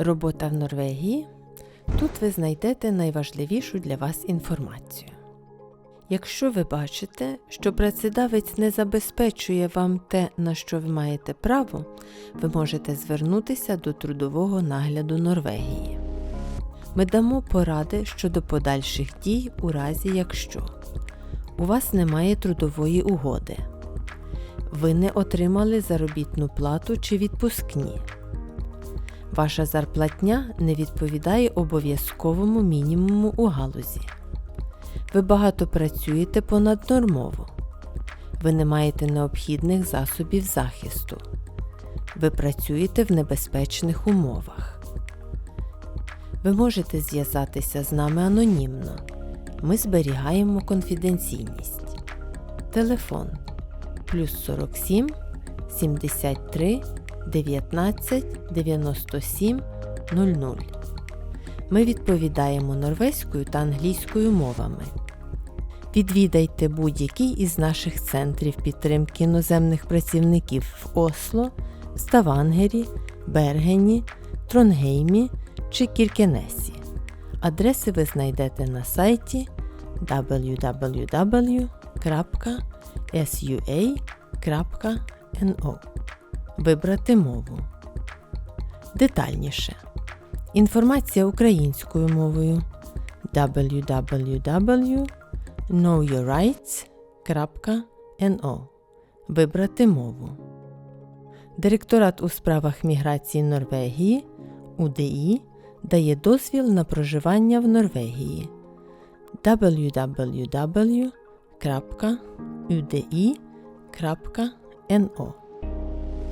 Робота в Норвегії. Тут ви знайдете найважливішу для вас інформацію. Якщо ви бачите, що працедавець не забезпечує вам те, на що ви маєте право, ви можете звернутися до трудового нагляду Норвегії. Ми дамо поради щодо подальших дій у разі якщо у вас немає трудової угоди, ви не отримали заробітну плату чи відпускні. Ваша зарплатня не відповідає обов'язковому мінімуму у галузі. Ви багато працюєте понаднормово. Ви не маєте необхідних засобів захисту. Ви працюєте в небезпечних умовах. Ви можете зв'язатися з нами анонімно. Ми зберігаємо конфіденційність. Телефон плюс 47 73 19 97 00. Ми відповідаємо норвезькою та англійською мовами. Відвідайте будь-який із наших центрів підтримки іноземних працівників в Осло, Ставангері, Бергені, Тронгеймі чи Кіркенесі. Адреси ви знайдете на сайті www.sua.no. Вибрати мову. Детальніше. Інформація українською мовою www.knowyourrights.no. Вибрати мову. Директорат у справах міграції Норвегії УДІ дає дозвіл на проживання в Норвегії www.udi.no.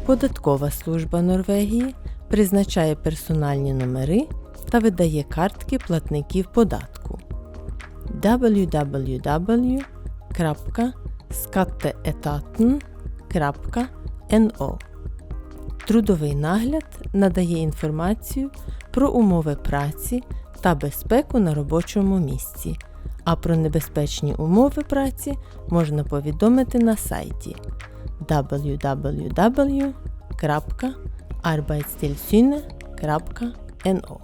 Податкова служба Норвегії призначає персональні номери та видає картки платників податку. www.skatteetaten.no Трудовий нагляд надає інформацію про умови праці та безпеку на робочому місці, а про небезпечні умови праці можна повідомити на сайті www.arbeidstillsynet.no